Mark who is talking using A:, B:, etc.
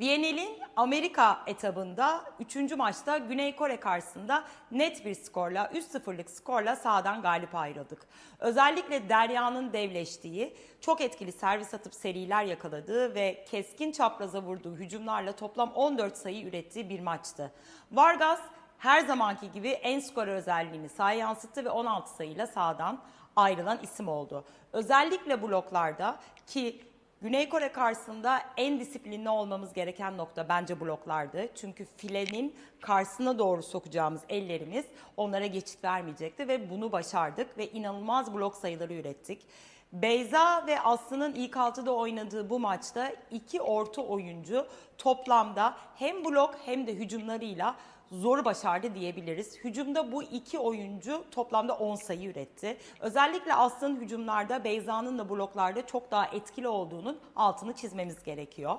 A: Viyanel'in Amerika etabında 3. maçta Güney Kore karşısında net bir skorla 3-0'lık skorla sahadan galip ayrıldık. Özellikle Derya'nın devleştiği, çok etkili servis atıp seriler yakaladığı ve keskin çapraza vurduğu hücumlarla toplam 14 sayı ürettiği bir maçtı. Vargas her zamanki gibi en skorer özelliğini sahaya yansıttı ve 16 sayıyla sahadan ayrılan isim oldu. Özellikle bloklarda ki Güney Kore karşısında en disiplinli olmamız gereken nokta bence bloklardı. Çünkü filenin karşısına doğru sokacağımız ellerimiz onlara geçit vermeyecekti ve bunu başardık ve inanılmaz blok sayıları ürettik. Beyza ve Aslı'nın ilk altıda oynadığı bu maçta iki orta oyuncu toplamda hem blok hem de hücumlarıyla zoru başardı diyebiliriz. Hücumda bu iki oyuncu toplamda 10 sayı üretti. Özellikle Aslı'nın hücumlarda Beyza'nın da bloklarda çok daha etkili olduğunun altını çizmemiz gerekiyor.